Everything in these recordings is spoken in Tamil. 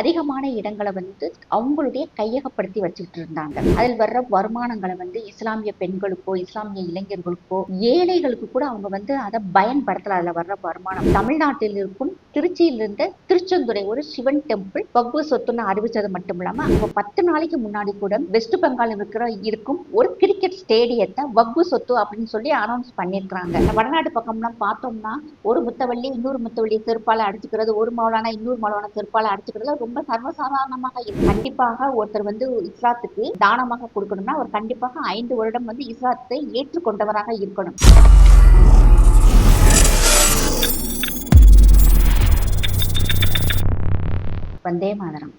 அதிகமான இடங்களை வந்து அவங்களுடைய கையகப்படுத்தி வச்சுக்கிட்டு இருந்தாங்க. அதில் வர்ற வருமானங்களை வந்து இஸ்லாமிய பெண்களுக்கோ இஸ்லாமிய இளைஞர்களுக்கோ ஏழைகளுக்கு கூட அவங்க வந்து அதை பயன்படுத்தல. அதில் வர்ற வருமானம். தமிழ்நாட்டில் இருக்கும் திருச்சியில் இருந்த திருச்செந்துறை ஒரு சிவன் டெம்பிள் பக்வ சொத்துன்னு அறிவிச்சது மட்டும் இல்லாம அவங்க பத்து நாளைக்கு முன்னாடி கூட வெஸ்ட் பெங்கால் இருக்கிற இருக்கும் ஒரு கிரிக்கெட் ஸ்டேடியத்தை வக்பு சொத்து அப்படின்னு சொல்லி அனௌன்ஸ் பண்ணியிருக்கிறாங்க. வடநாட்டு பக்கம்லாம் பார்த்தோம்னா ஒரு முத்தவள்ளி இன்னொரு முத்தவள்ளி செருப்பால அடிச்சுக்கிறது ஒரு மௌலானா இன்னொரு மௌலானா செருப்பால அடிச்சுக்கிறது ரொம்ப ரொம்ப சர்வசாதாரணமாக கண்டிப்பாக ஒருத்தர் வந்து இஸ்லாத்துக்கு தானமாக கொடுக்கணும்னா அவர் கண்டிப்பாக ஐந்து வருடம் வந்து இஸ்லாத்தை ஏற்றுக்கொண்டவராக இருக்கணும். வந்தே மாதரம்.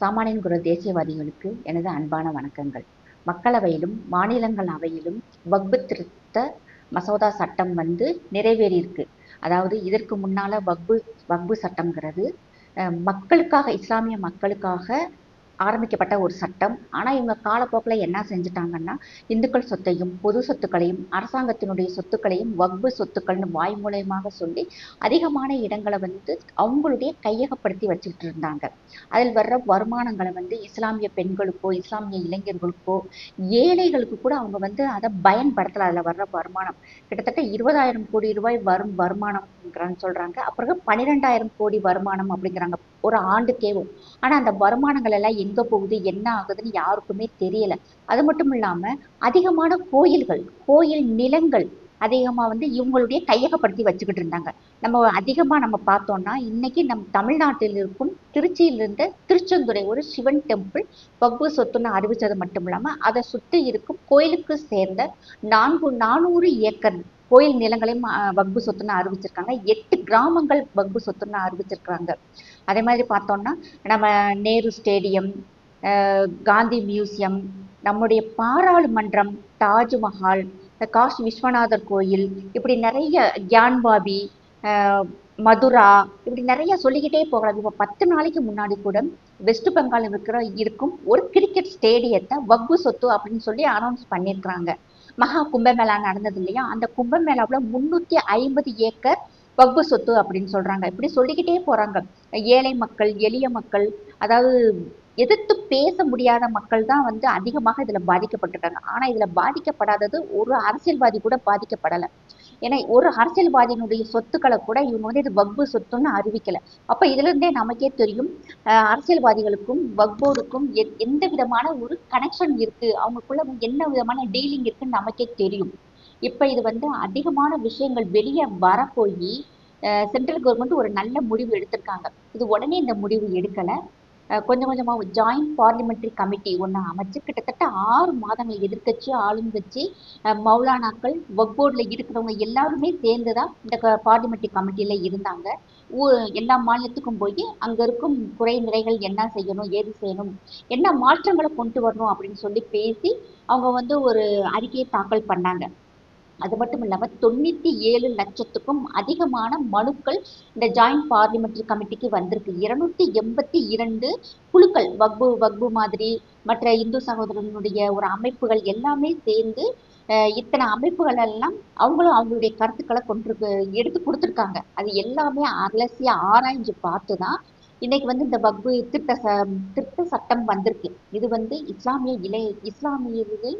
சாமானியன் குரு தேசியவாதிகளுக்கு எனது அன்பான வணக்கங்கள். மக்களவையிலும் மாநிலங்களவையிலும் வக்பு திருத்த மசோதா சட்டம் வந்து நிறைவேறியிருக்கு. அதாவது இதற்கு முன்னால் வக்பு வக்பு சட்டம்ங்கிறது மக்களுக்காக இஸ்லாமிய மக்களுக்காக ஆரம்பிக்கப்பட்ட ஒரு சட்டம். ஆனா இவங்க காலப்போக்கில் என்ன செஞ்சுட்டாங்கன்னா இந்துக்கள் சொத்தையும் பொது சொத்துக்களையும் அரசாங்கத்தினுடைய சொத்துக்களையும் வக்பு சொத்துக்கள்னு வாய் மூலயமாக சொல்லி அதிகமான இடங்களை வந்து அவங்களுடைய கையகப்படுத்தி வச்சுக்கிட்டு இருந்தாங்க. அதில் வர்ற வருமானங்களை வந்து இஸ்லாமிய பெண்களுக்கோ இஸ்லாமிய இளைஞர்களுக்கோ ஏழைகளுக்கு கூட அவங்க வந்து அதை பயன்படுத்தல. அதில் வர்ற வருமானம். கிட்டத்தட்ட இருபதாயிரம் கோடி ரூபாய் வரும் வருமானம்ங்கிறான்னு சொல்றாங்க. அப்புறம் பன்னிரெண்டாயிரம் கோடி வருமானம் அப்படிங்கிறாங்க. ஒரு ஆண்டுக்கேவும் ஆனால் அந்த வருமானங்கள் எல்லாம் எங்கே போகுது? என்ன ஆகுதுன்னு யாருக்குமே தெரியலை. அது மட்டும் இல்லாமல் அதிகமான கோயில்கள் கோயில் நிலங்கள் அதிகமாக வந்து இவங்களுடைய கையகப்படுத்தி வச்சுக்கிட்டு இருந்தாங்க. நம்ம அதிகமாக நம்ம பார்த்தோம்னா இன்னைக்கு நம் தமிழ்நாட்டில் இருக்கும் திருச்சியில் இருந்த திருச்செந்துறை ஒரு சிவன் டெம்பிள் வக்பு சொத்துன்னு அறிவிச்சது மட்டும் இல்லாமல் அதை சுற்றி இருக்கும் கோயிலுக்கு சேர்ந்த நான்கு நானூறு ஏக்கர் கோயில் நிலங்களையும் அஹ், வக்பு சொத்துன்னு அறிவிச்சிருக்காங்க எட்டு கிராமங்கள் வக்பு சொத்துன்னு அறிவிச்சிருக்கிறாங்க அதே மாதிரி பார்த்தோம்னா நம்ம நேரு ஸ்டேடியம் அஹ், காந்தி மியூசியம் நம்முடைய பாராளுமன்றம் தாஜ்மஹால் காஷி விஸ்வநாதர் கோயில் இப்படி நிறைய கியான்பாபி மதுரா இப்படி நிறைய சொல்லிக்கிட்டே போகலாம். இப்போ பத்து நாளைக்கு முன்னாடி கூட வெஸ்ட் பெங்கால் இருக்கிற இருக்கும் ஒரு கிரிக்கெட் ஸ்டேடியத்தை வக்பு சொத்து அப்படின்னு சொல்லி அனௌன்ஸ் பண்ணியிருக்கிறாங்க. மகா கும்பமேளா நடந்தது இல்லையா? அந்த கும்பமேளாவுல முன்னூத்தி ஐம்பது ஏக்கர் வகுப்பு சொத்து அப்படின்னு சொல்றாங்க. இப்படி சொல்லிக்கிட்டே போறாங்க. ஏழை மக்கள் எளிய மக்கள் அதாவது எதிர்த்து பேச முடியாத மக்கள் தான் வந்து அதிகமாக இதுல பாதிக்கப்பட்டிருக்காங்க. ஆனா இதுல பாதிக்கப்படாதது ஒரு அரசியல்வாதி கூட பாதிக்கப்படலை. ஏன்னா ஒரு அரசியல்வாதியினுடைய சொத்துக்களை கூட இவங்க வந்து இது வக்பு சொத்துன்னு அறிவிக்கல. அப்ப இதுல இருந்தே நமக்கே தெரியும் அரசியல்வாதிகளுக்கும் வக்போர்டுக்கும் எந்த விதமான ஒரு கனெக்ஷன் இருக்கு? அவங்களுக்குள்ள என்ன விதமான டீலிங் இருக்குன்னு நமக்கே தெரியும். இப்ப இது வந்து அதிகமான விஷயங்கள் வெளியே வர போய் சென்ட்ரல் கவர்மெண்ட் ஒரு நல்ல முடிவு எடுத்திருக்காங்க. இது உடனே இந்த முடிவு எடுக்கல. கொஞ்சம் கொஞ்சமா ஜாயிண்ட் பார்லிமெண்ட்ரி கமிட்டி ஒன்று அமைச்சு கிட்டத்தட்ட ஆறு மாதங்கள் எதிர்க்கட்சி ஆளுங்கட்சி அஹ் மௌலானாக்கள் வக்போர்ட்ல இருக்கிறவங்க எல்லாருமே சேர்ந்துதான் இந்த பார்லிமெண்ட்ரி கமிட்டியில் இருந்தாங்க. எல்லா மாநிலத்துக்கும் போய் அங்க இருக்கும் குறை நிறைகள் என்ன செய்யணும் ஏது செய்யணும் என்ன மாற்றங்களை கொண்டு வரணும் அப்படின்னு சொல்லி பேசி அவங்க வந்து ஒரு அறிக்கையை தாக்கல் பண்ணாங்க. அது மட்டும் இல்லாமல் தொண்ணூற்றி ஏழு லட்சத்துக்கும் அதிகமான மனுக்கள் இந்த ஜாயிண்ட் பார்லிமெண்ட்ரி கமிட்டிக்கு வந்திருக்கு. இருநூத்தி எண்பத்தி இரண்டு குழுக்கள் வக்பு வக்பு மாதிரி மற்ற இந்து சகோதரனுடைய ஒரு அமைப்புகள் எல்லாமே சேர்ந்து அஹ், இத்தனை அமைப்புகள் எல்லாம் அவங்களும் அவங்களுடைய கருத்துக்களை கொண்டு எடுத்து கொடுத்துருக்காங்க. அது எல்லாமே அலசி ஆராய்ஞ்சு பார்த்து தான் இன்னைக்கு வந்து இந்த வக்பு திருத்த ச திருத்த சட்டம் வந்திருக்கு. இது வந்து இஸ்லாமிய இளைய இஸ்லாமியர்கள்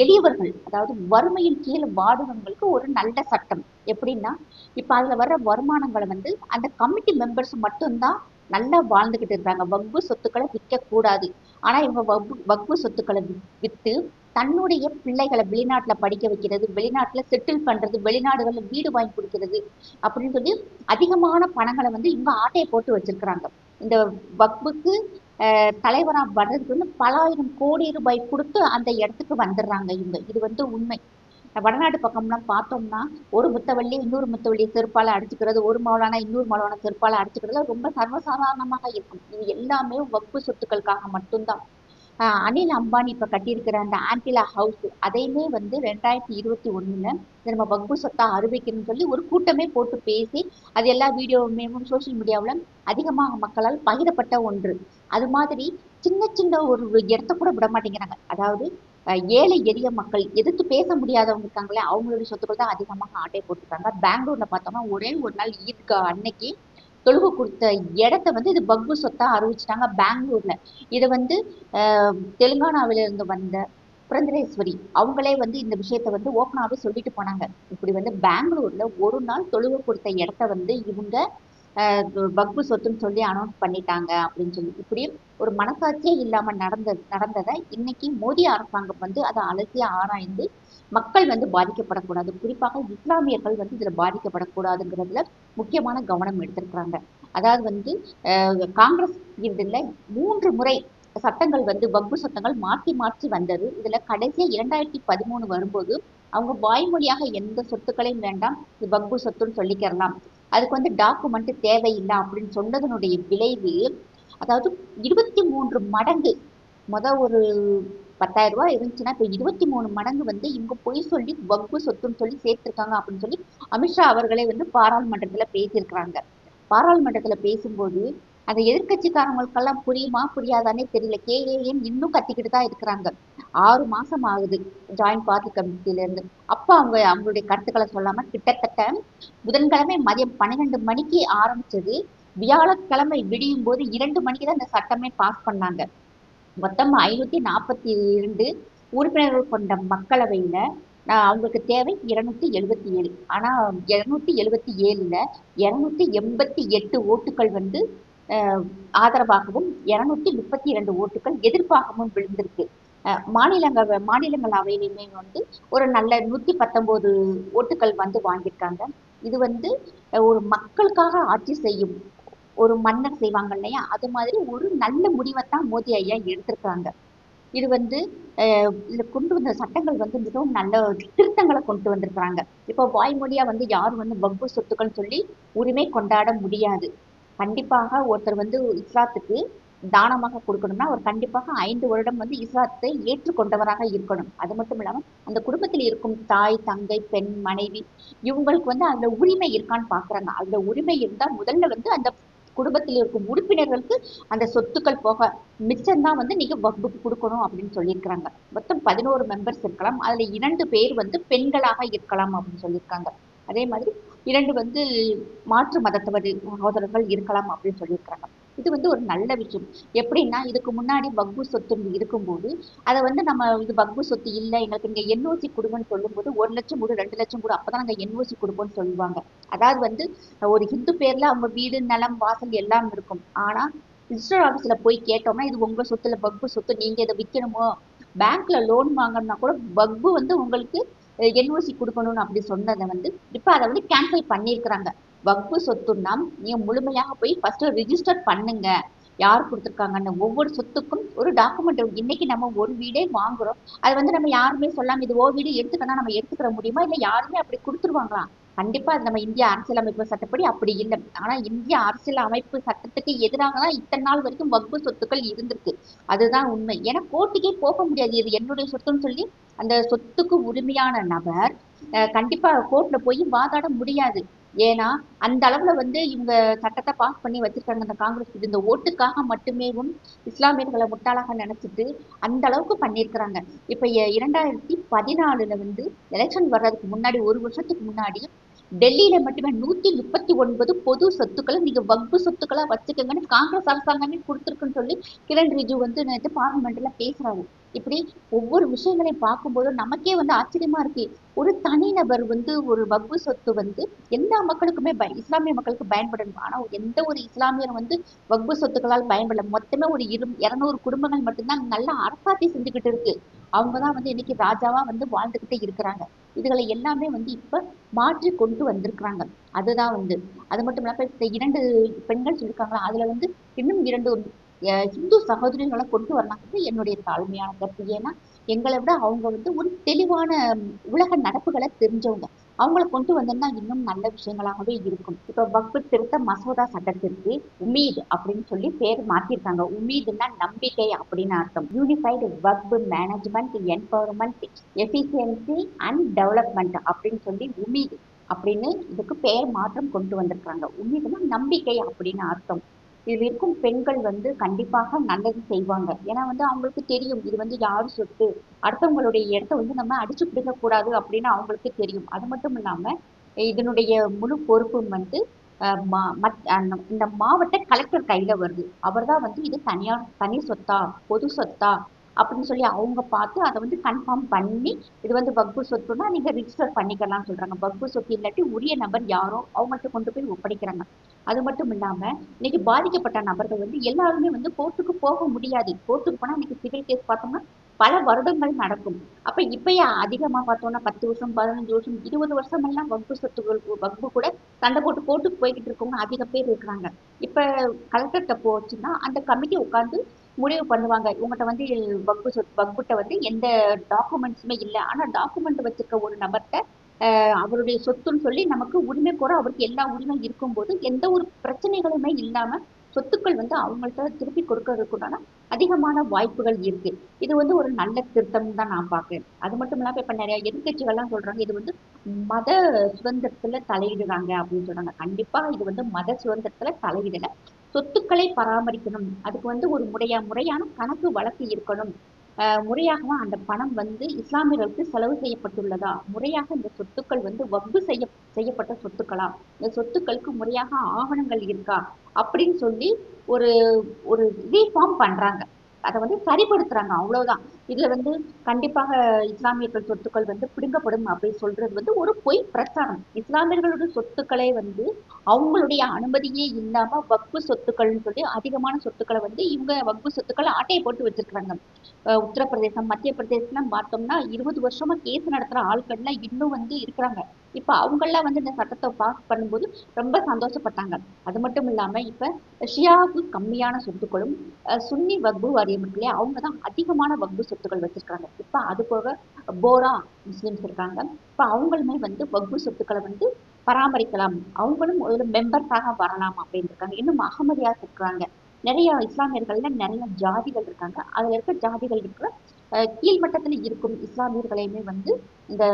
எளியவர்கள் அதாவது வறுமையின் கீழே வாடுவங்களுக்கு ஒரு நல்ல சட்டம். எப்படின்னா இப்ப அதுல வர்ற வருமானங்களை வந்து அந்த கமிட்டி மெம்பர்ஸ் மட்டும்தான் நல்லா வாழ்ந்துகிட்டு இருக்காங்க. வக்பு சொத்துக்களை விற்க கூடாது ஆனா இவங்க வக்பு வக்பு சொத்துக்களை விற்று வித்து தன்னுடைய பிள்ளைகளை வெளிநாட்டுல படிக்க வைக்கிறது வெளிநாட்டுல செட்டில் பண்றது வெளிநாடுகளில் வீடு வாங்கி கொடுக்கிறது அப்படின்னு சொல்லி அதிகமான பணங்களை வந்து இவங்க ஆட்டையை போட்டு வச்சிருக்கிறாங்க. இந்த வக்புக்கு தலைவராக தலைவரா வர்றதுக்கு வந்து பல ஆயிரம் கோடி ரூபாய் கொடுத்து அந்த இடத்துக்கு வந்துடுறாங்க இவங்க. இது வந்து உண்மை. வடநாட்டு பக்கம்லாம் பார்த்தோம்னா ஒரு முத்தவள்ளி இன்னொரு முத்தவள்ளி செருப்பால அடிச்சுக்கிறது ஒரு மௌலானா இன்னொரு மௌலானா செருப்பால அடிச்சுக்கிறது ரொம்ப சர்வசாதாரணமாக இருக்கும். இது எல்லாமே வக்பு சொத்துக்களுக்காக மட்டும்தான். அனில் அம்பானி இப்ப கட்டியிருக்கிற அந்த ஆன்டிலா ஹவுஸ் அதையுமே வந்து ரெண்டாயிரத்தி இருபத்தி ஒண்ணுல நம்ம வக்பு சொத்தா அறிவிக்கணும்னு சொல்லி ஒரு கூட்டமே போட்டு பேசி அது எல்லா வீடியோவுமே சோஷியல் மீடியாவில் அதிகமாக மக்களால் பகிரப்பட்ட ஒன்று. அது மாதிரி சின்ன சின்ன ஒரு இடத்த கூட விட மாட்டேங்கிறாங்க. அதாவது ஏழை எளிய மக்கள் எதிர்த்து பேச முடியாதவங்க இருக்காங்களே அவங்களுடைய சொத்துக்கள் தான் அதிகமாக ஆட்டை போட்டிருக்காங்க. பெங்களூர்ல பார்த்தோம்னா ஒரே ஒரு நாள் ஈத்கா அன்னைக்கு தொழுவு கொடுத்த இடத்த வந்து இது பக்பு சொத்தா அறிவிச்சிட்டாங்க பெங்களூர்ல. இதை வந்து தெலுங்கானாவிலிருந்து இருந்து வந்த புரந்தரேஸ்வரி அவங்களே வந்து இந்த விஷயத்த வந்து ஓப்பனாகவே சொல்லிட்டு போனாங்க. இப்படி வந்து பெங்களூர்ல ஒரு நாள் தொழுவு கொடுத்த இடத்த வந்து இவங்க அஹ், பக்பு சொத்துன்னு சொல்லி அனௌன்ஸ் பண்ணிட்டாங்க அப்படின்னு சொல்லி. இப்படி ஒரு மனசாட்சியே இல்லாம நடந்த நடந்ததை இன்னைக்கு மோடி அரசாங்கம் வந்து அதை அலசி ஆராய்ந்து மக்கள் வந்து பாதிக்கப்படக்கூடாது. குறிப்பாக இஸ்லாமியர்கள் வந்து இதுல பாதிக்கப்படக்கூடாதுங்கிறதுல முக்கியமான கவனம் எடுத்திருக்கிறாங்க. அதாவது வந்து காங்கிரஸ் இதுல மூன்று முறை சட்டங்கள் வந்து வக்பு சட்டங்கள் மாற்றி மாற்றி வந்தது. இதுல கடைசியா இரண்டாயிரத்தி பதிமூணு வரும்போது அவங்க வாய்மொழியாக எந்த சொத்துக்களையும் வேண்டாம் இது வக்பு சொத்துன்னு சொல்லிக்கிறலாம். அதுக்கு வந்து டாக்குமெண்ட் தேவையில்லை அப்படின்னு சொன்னதனுடைய விளைவு அதாவது இருபத்தி மூன்று மடங்கு முத ஒரு பத்தாயிரம் ரூபாய் இருந்துச்சுன்னா இப்போ இருபத்தி மூணு மடங்கு வந்து இவங்க பொய் சொல்லி வகுப்பு சொத்துன்னு சொல்லி சேர்த்துருக்காங்க அப்படின்னு சொல்லி அமித்ஷா அவர்களே வந்து பாராளுமன்றத்துல பேசியிருக்கிறாங்க. பாராளுமன்றத்துல பேசும்போது அந்த எதிர்க்கட்சிக்காரங்களுக்கெல்லாம் புரியுமா புரியாதானே தெரியல. கேஏஎம் இன்னும் கத்திக்கிட்டு தான் இருக்கிறாங்க. ஆறு மாசம் ஆகுது ஜாயிண்ட் பார்ட்டி கமிட்டில இருந்து. அப்ப அவங்க அவங்களுடைய கருத்துக்களை சொல்லாம கிட்டத்தட்ட புதன்கிழமை மதியம் பன்னிரெண்டு மணிக்கு ஆரம்பிச்சது. வியாழக்கிழமை விடியும் போது இரண்டு மணிக்கு தான் இந்த சட்டமே பாஸ் பண்ணாங்க. மொத்தம் ஐநூத்தி நாற்பத்தி இரண்டு உறுப்பினர்கள் கொண்ட மக்களவையில ஆஹ் அவங்களுக்கு தேவை இருநூத்தி எழுபத்தி ஏழு. ஆனா இருநூத்தி எழுபத்தி ஏழுல இருநூத்தி எண்பத்தி எட்டு ஓட்டுகள் வந்து ஆதரவாகவும் இருநூத்தி முப்பத்தி இரண்டு ஓட்டுகள் எதிர்ப்பாகவும் விழுந்திருக்கு. ஆஹ் மாநிலங்களவை மாநிலங்களவையிலுமே வந்து ஒரு நல்ல நூத்தி பத்தொன்பது ஓட்டுகள் வந்து வாங்கியிருக்காங்க. இது வந்து ஒரு மக்களுக்காக ஆட்சி செய்யும் ஒரு மன்னர் செய்வாங்க இல்லையா? அது மாதிரி ஒரு நல்ல முடிவைத்தான் மோடி ஐயா எடுத்திருக்காங்க இது வந்து அஹ் இதுல கொண்டு வந்த சட்டங்கள் வந்து மிகவும் நல்ல திருத்தங்களை கொண்டு வந்திருக்கிறாங்க. இப்போ வாய்மொழியா வந்து யாரும் வந்து வக்பு சொத்துக்கள் சொல்லி உரிமை கொண்டாட முடியாது. கண்டிப்பாக ஒருத்தர் வந்து இஸ்லாத்துக்கு தானமாக கொடுக்கணும்னா அவர் கண்டிப்பாக ஐந்து வருடம் வந்து இஸ்லாத்தை ஏற்றுக்கொண்டவராக இருக்கணும். அது மட்டும் இல்லாமல் அந்த குடும்பத்தில் இருக்கும் தாய் தங்கை பெண் மனைவி இவங்களுக்கு வந்து அந்த உரிமை இருக்கான்னு பாக்குறாங்க. அந்த உரிமை இருந்தால் முதல்ல வந்து அந்த குடும்பத்தில் இருக்கும் உறுப்பினர்களுக்கு அந்த சொத்துக்கள் போக மிச்சம்தான் வந்து நீங்க வகுப்புக்கு கொடுக்கணும் அப்படின்னு சொல்லியிருக்கிறாங்க. மொத்தம் பதினோரு மெம்பர்ஸ் இருக்கலாம். அதுல இரண்டு பேர் வந்து பெண்களாக இருக்கலாம் அப்படின்னு சொல்லியிருக்காங்க. அதே மாதிரி இரண்டு வந்து மாற்று மதத்தவர் சகோதரர்கள் இருக்கலாம் அப்படின்னு சொல்லியிருக்கிறாங்க. இது வந்து ஒரு நல்ல விஷயம். எப்படின்னா இதுக்கு முன்னாடி வக்பு சொத்து இருக்கும்போது அதை வந்து நம்ம இது வக்பு சொத்து இல்லை எங்களுக்கு நீங்கள் என்ஓசி கொடுங்கன்னு சொல்லும்போது ஒரு லட்சம் கொடு ரெண்டு லட்சம் கொடு அப்பதான் நாங்கள் என்ஓசி கொடுப்போம்னு சொல்லுவாங்க. அதாவது வந்து ஒரு ஹிந்து பேர்ல அவங்க வீடு நிலம் வாசல் எல்லாம் இருக்கும். ஆனால் ரிஜிஸ்டர் ஆஃபீஸில் போய் கேட்டோம்னா இது உங்கள் சொத்துல வக்பு சொத்து நீங்கள் இதை விற்கணுமோ பேங்க்ல லோன் வாங்கணும்னா கூட வக்பு வந்து உங்களுக்கு என்ஓசி கொடுக்கணும்னு அப்படி சொன்னதை வந்து இப்போ அதை வந்து கேன்சல் பண்ணியிருக்கிறாங்க. வகுப்பு சொத்துன்னா நீங்க முழுமையாக போய் ஃபர்ஸ்ட் ரிஜிஸ்டர் பண்ணுங்க. யார் கொடுத்துருக்காங்கன்னு ஒவ்வொரு சொத்துக்கும் ஒரு டாக்குமெண்ட் இன்னைக்கு நம்ம ஒரு வீடே வாங்குறோம். அது வந்து நம்ம யாருமே சொல்லாம இது ஓ வீடு எடுத்துக்கணும் நம்ம எடுத்துக்கிற முடியுமா? இல்லை யாருமே அப்படி கொடுத்துருவாங்களா? கண்டிப்பா அது நம்ம இந்திய அரசியலமைப்பு சட்டப்படி அப்படி இல்லை. ஆனா இந்திய அரசியல் அமைப்பு சட்டத்துக்கு எதிராக தான் இத்தனை நாள் வரைக்கும் வகுப்பு சொத்துக்கள் இருந்திருக்கு. அதுதான் உண்மை. ஏன்னா கோர்ட்டுக்கே போக முடியாது. இது என்னுடைய சொத்துன்னு சொல்லி அந்த சொத்துக்கு உரிமையான நபர் கண்டிப்பா கோர்ட்ல போய் வாதாட முடியாது. ஏன்னா அந்த அளவுல வந்து இவங்க சட்டத்தை பாஸ் பண்ணி வச்சிருக்காங்க. அந்த காங்கிரஸ் இந்த ஓட்டுக்காக மட்டுமேவும் இஸ்லாமியர்களை முட்டாளாக நினைச்சிட்டு அந்த அளவுக்கு பண்ணியிருக்கிறாங்க. இப்ப இரண்டாயிரத்தி பதினாலுல வந்து எலெக்ஷன் வர்றதுக்கு முன்னாடி ஒரு வருஷத்துக்கு முன்னாடி டெல்லியில மட்டுமே நூத்தி முப்பத்தி ஒன்பது பொது சொத்துக்களை நீங்க வக்பு சொத்துக்களா வச்சுக்கோங்கன்னு காங்கிரஸ் அரசாங்கமே கொடுத்துருக்குன்னு சொல்லி கிரண் ரிஜு வந்து நேற்று பார்லிமெண்ட்ல பேசுறாரு. இப்படி ஒவ்வொரு விஷயங்களையும் பார்க்கும்போது நமக்கே வந்து ஆச்சரியமா இருக்கு. ஒரு தனிநபர் வந்து ஒரு வகுப்பு சொத்து வந்து எல்லா மக்களுக்குமே பய இஸ்லாமிய மக்களுக்கு பயன்படணும். ஆனா எந்த ஒரு இஸ்லாமியரும் வந்து வகுப்பு சொத்துக்களால் பயன்படல. மொத்தமே ஒரு இரு இருநூறு குடும்பங்கள் மட்டும்தான் நல்லா அரசாட்சி செஞ்சுக்கிட்டு இருக்கு. அவங்கதான் வந்து இன்னைக்கு ராஜாவா வந்து வாழ்ந்துகிட்டே இருக்கிறாங்க. இதுகளை எல்லாமே வந்து இப்ப மாற்றி கொண்டு வந்திருக்கிறாங்க. அதுதான் வந்து. அது மட்டும் இல்லாம இந்த இரண்டு பெண்கள் சொல்லியிருக்காங்களா அதுல வந்து இன்னும் இரண்டு அஹ், இந்து சகோதரிகளை கொண்டு வரலாங்கிறது என்னுடைய தாழ்மையான கருத்து. ஏன்னா எங்களை விட அவங்க வந்து ஒரு தெளிவான உலக நடப்புகளை தெரிஞ்சவங்க. அவங்கள கொண்டு வந்திருந்தா இன்னும் நல்ல விஷயங்களாகவே இருக்கும். இப்ப வக்பு திருத்த மசோதா சட்டத்திற்கு உமீத் அப்படின்னு சொல்லி பேர் மாத்திருக்காங்க. உமீதுன்னா நம்பிக்கை அப்படின்னு அர்த்தம். Unified Waqf management empowerment efficiency and development அப்படின்னு சொல்லி உமீது அப்படின்னு இதுக்கு பெயர் மாற்றம் கொண்டு வந்திருக்காங்க. உமீதுன்னா நம்பிக்கை அப்படின்னு அர்த்தம். இதில் இருக்கும் பெண்கள் வந்து கண்டிப்பாக நல்லது செய்வாங்க. ஏன்னா வந்து அவங்களுக்கு தெரியும் இது வந்து யார் சொத்து? அடுத்தவங்களுடைய இடத்த வந்து நம்ம அடிச்சு பிடிக்க கூடாது அப்படின்னு அவங்களுக்கு தெரியும். அது மட்டும் இல்லாம இதனுடைய முழு பொறுப்பும் வந்து மா- மத்- இந்த மாவட்ட கலெக்டர் கையில வருது. அவர் தான் வந்து இது தனியார் தனி சொத்தா பொது சொத்தா அப்படின்னு சொல்லி அவங்க பார்த்து அதை வந்து கன்ஃபார்ம் பண்ணி இது வந்து வக்பு சொத்துன்னா நீங்க ரிஜிஸ்டர் பண்ணிக்கலாம்னு சொல்றாங்க. வக்பு சொத்து இல்லாட்டி உரிய நபர் யாரோ அவங்கள்ட்ட கொண்டு போய் ஒப்படைக்கிறாங்க. அது மட்டும் இல்லாம இன்னைக்கு பாதிக்கப்பட்ட நபர்கள் வந்து எல்லாருமே வந்து கோர்ட்டுக்கு போக முடியாது. கோர்ட்டுக்கு போனா இன்னைக்கு சிவில் கேஸ் பார்த்தோம்னா பல வருடங்கள் நடக்கும். அப்ப இப்பயே அதிகமா பார்த்தோம்னா பத்து வருஷம் பதினஞ்சு வருஷம் இருபது வருஷம் எல்லாம் வகுப்பு சொத்துகள் வகுப்பு கூட சண்டை போட்டு கோர்ட்டுக்கு போய்கிட்டு இருக்கவங்க அதிக பேர் இருக்கிறாங்க. இப்ப கலெக்டர்கிட்ட போச்சுன்னா அந்த கமிட்டி உட்காந்து முடிவு பண்ணுவாங்க. உங்கள்கிட்ட வந்து வகுப்பு சொத்து வகுப்புட்ட வந்து எந்த டாக்குமெண்ட்ஸுமே இல்லை. ஆனா டாக்குமெண்ட் வச்சிருக்க ஒரு நபர்கிட்ட ஆஹ் அவருடைய சொத்துன்னு சொல்லி நமக்கு உரிமை கோர அவருக்கு எல்லா உரிமை இருக்கும்போது எந்த ஒரு பிரச்சனைகளுமே இல்லாம சொத்துக்கள் வந்து அவங்கள்ட்ட திருப்பி கொடுக்கறதுக்குண்டான அதிகமான வாய்ப்புகள் இருக்கு. இது வந்து ஒரு நல்ல திருத்தம் தான் நான் பார்க்குறேன் அது மட்டும் இல்லாம இப்ப நிறைய எதிர்கட்சிகள்லாம் சொல்றாங்க இது வந்து மத சுதந்திரத்துல தலையிடுறாங்க அப்படின்னு சொல்றாங்க. கண்டிப்பா இது வந்து மத சுதந்திரத்துல தலையிடலை. சொத்துக்களை பராமரிக்கணும். அதுக்கு வந்து ஒரு முறையா முறையான கணக்கு வழக்கு இருக்கணும். ஆஹ் முறையாக அந்த பணம் வந்து இஸ்லாமியர்களுக்கு செலவு செய்யப்பட்டுள்ளதா? முறையாக இந்த சொத்துக்கள் வந்து வக்பு செய்ய செய்யப்பட்ட சொத்துக்களா? இந்த சொத்துக்களுக்கு முறையாக ஆவணங்கள் இருக்கா? அப்படின்னு சொல்லி ஒரு ஒரு ரீஃபார்ம் பண்றாங்க. அதை வந்து சரிப்படுத்துறாங்க அவ்வளவுதான். இதுல வந்து கண்டிப்பாக இஸ்லாமியர்கள் சொத்துக்கள் வந்து பிடுங்கப்படும் அப்படின்னு சொல்றது வந்து ஒரு பொய் பிரச்சாரம். இஸ்லாமியர்களுடைய சொத்துக்களை வந்து அவங்களுடைய அனுமதியே இல்லாம வக்பு சொத்துக்கள்னு சொல்லி அதிகமான சொத்துக்களை வந்து இவங்க வக்பு சொத்துக்களை ஆட்டையை போட்டு வச்சிருக்கிறாங்க. உத்தரப்பிரதேசம் மத்திய பிரதேசம்லாம் பார்த்தோம்னா இருபது வருஷமா கேஸ் நடத்துற ஆட்கள்லாம் இன்னும் வந்து இருக்கிறாங்க. இப்ப அவங்கெல்லாம் வந்து இந்த சட்டத்தை பாஸ் பண்ணும்போது ரொம்ப சந்தோஷப்பட்டாங்க. அது மட்டும் இல்லாம இப்ப ஷியாவுக்கு கம்மியான சொத்துக்களும் அஹ் சுன்னி வக்பு வாரியம் இருக்கு இல்லையா? அவங்க தான் அதிகமான வக்பு சொத்துக்கள் வச்சிருக்காங்க. இப்ப அது போக போரா முஸ்லிம்ஸ் இருக்காங்க. இப்ப அவங்களுமே வந்து வக்பு சொத்துக்களை வந்து பராமரிக்கலாம். அவங்களும் ஒரு மெம்பர்ஸாக வரலாம் அப்படின்னு இருக்காங்க. இன்னும் அகமதியாஸ் இருக்கிறாங்க நிறைய இஸ்லாமியர்கள்ல நிறைய ஜாதிகள் இருக்காங்க. அதுல இருக்க ஜாதிகள் இருக்கிற அஹ் கீழ்மட்டத்துல இருக்கும் இஸ்லாமியர்களையுமே வந்து இந்த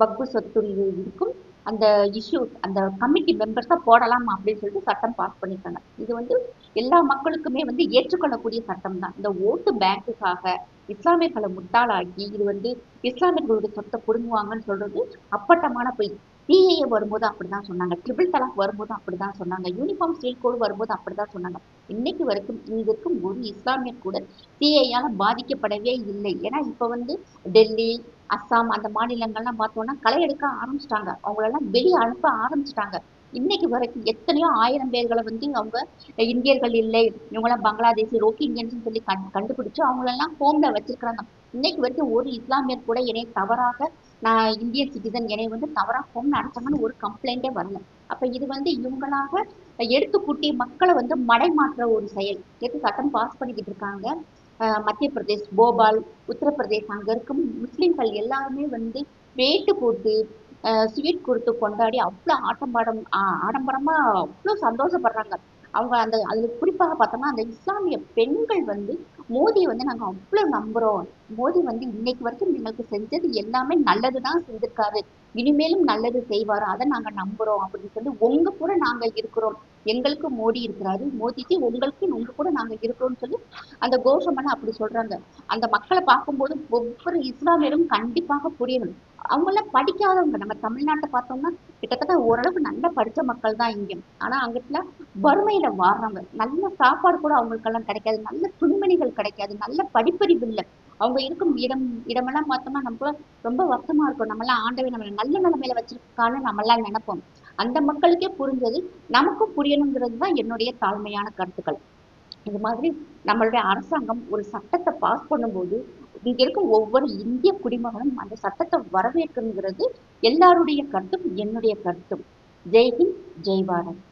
வக்பு சொத்து இருக்கும். அந்த இஷ்யூ அந்த கமிட்டி மெம்பர்ஸா போடலாம் அப்படின்னு சொல்லிட்டு சட்டம் பாஸ் பண்ணிருக்காங்க இது வந்து எல்லா மக்களுக்குமே வந்து ஏற்றுக்கொள்ளக்கூடிய சட்டம் தான். இந்த ஓட்டு பேங்குக்காக இஸ்லாமியர்களை முட்டாளாக்கி இது வந்து இஸ்லாமியர்களுடைய சொத்தை பிடுங்குவாங்கன்னு சொல்றது அப்பட்டமான பொய். சிஏஏ வரும்போது அப்படிதான் சொன்னாங்க. ட்ரிபிள் தலாக் வரும்போது அப்படிதான் சொன்னாங்க. யூனிஃபார்ம் ஸ்டீல் கோடு வரும்போது அப்படிதான் சொன்னாங்க. இன்னைக்கு வரைக்கும் இங்கிருக்கும் ஒரு இஸ்லாமியர் கூட சிஏயால பாதிக்கப்படவே இல்லை. ஏன்னா இப்ப வந்து டெல்லி அஸ்ஸாம் அந்த மாநிலங்கள்லாம் பார்த்தோம்னா களை எடுக்க ஆரம்பிச்சிட்டாங்க. அவங்களெல்லாம் வெளியே அனுப்ப ஆரம்பிச்சிட்டாங்க. இன்னைக்கு வரைக்கும் எத்தனையோ ஆயிரம் பேர்களை வந்து அவங்க இந்தியர்கள் இல்லை. இவங்கெல்லாம் பங்களாதேசி ரோஹிங்கியன்ஸ் சொல்லி கண் கண்டுபிடிச்சு அவங்களெல்லாம் ஹோம்ல வச்சிருக்கிறாங்க. இன்னைக்கு வரைக்கும் ஒரு இஸ்லாமியர் கூட என்னை தவறாக நான் இந்தியன் சிட்டிசன் என்னை வந்து தவறாக ஹோம்ல நடத்தணும்னு ஒரு கம்ப்ளைண்டே வரல. அப்ப இது வந்து இவங்களாக எடுத்து கூட்டி மக்களை வந்து மடைமாற்ற ஒரு செயல். எது சட்டம் பாஸ் பண்ணிக்கிட்டு இருக்காங்க. மத்திய பிரதேஷ் போபால் உத்தரப்பிரதேஷ் அங்க இருக்கும் முஸ்லிம்கள் எல்லாருமே வந்து வேட்டு போட்டு ஸ்வீட் கொடுத்து கொண்டாடி அவ்வளோ ஆட்டம்பாடம் ஆடம்பரமாக ஆடம்பரமா அவ்வளோ சந்தோஷப்படுறாங்க. அவங்க அந்த அதில் குறிப்பாக பார்த்தோம்னா அந்த இஸ்லாமிய பெண்கள் வந்து மோதியை வந்து நாங்க அவ்வளோ நம்புறோம். மோதி வந்து இன்னைக்கு வரைக்கும் எங்களுக்கு செஞ்சது எல்லாமே நல்லதுதான் செஞ்சிருக்காரு. இனிமேலும் நல்லது செய்வாரு. அதை நாங்க நம்புறோம் அப்படின்னு சொல்லி உங்க கூட நாங்க இருக்கிறோம். எங்களுக்கு மோடி இருக்கிறாரு. மோடிஜி உங்களுக்கு உங்க கூட நாங்க இருக்கிறோம்னு சொல்லி அந்த கோஷமெல்லாம் அப்படி சொல்றாங்க. அந்த மக்களை பார்க்கும்போது ஒவ்வொரு இஸ்லாமியரும் கண்டிப்பாக புரியணும். அவங்களாம் படிக்காதவங்க. நம்ம தமிழ்நாட்டை பார்த்தோம்னா கிட்டத்தட்ட ஓரளவுக்கு நல்லா படிச்ச மக்கள் தான் இங்கே. ஆனா அங்கிட்டுல வறுமையில வாடுறவங்க நல்ல சாப்பாடு கூட அவங்களுக்கெல்லாம் கிடைக்காது. நல்ல துணிமணிகள் கிடைக்காது. நல்ல படிப்பறிவு இல்லை. அவங்க இருக்கும் இடம் இடமெல்லாம் பார்த்தோம்னா நமக்கு ரொம்ப வருத்தமா இருக்கும். நம்மளாம் ஆண்டவே நம்மளை நல்ல நிலைமையில வச்சிருக்கான்னு நம்மளாம் நினைப்போம். அந்த மக்களுக்கே புரிஞ்சது நமக்கும் புரியணுங்கிறது தான் என்னுடைய தாழ்மையான கருத்துக்கள். இது மாதிரி நம்மளுடைய அரசாங்கம் ஒரு சட்டத்தை பாஸ் பண்ணும்போது இங்க இருக்கும் ஒவ்வொரு இந்திய குடிமகனும் அந்த சட்டத்தை வரவேற்கணுங்கிறது எல்லாருடைய கருத்தும் என்னுடைய கருத்தும். ஜெய்ஹிந்த் ஜெய் பாரத்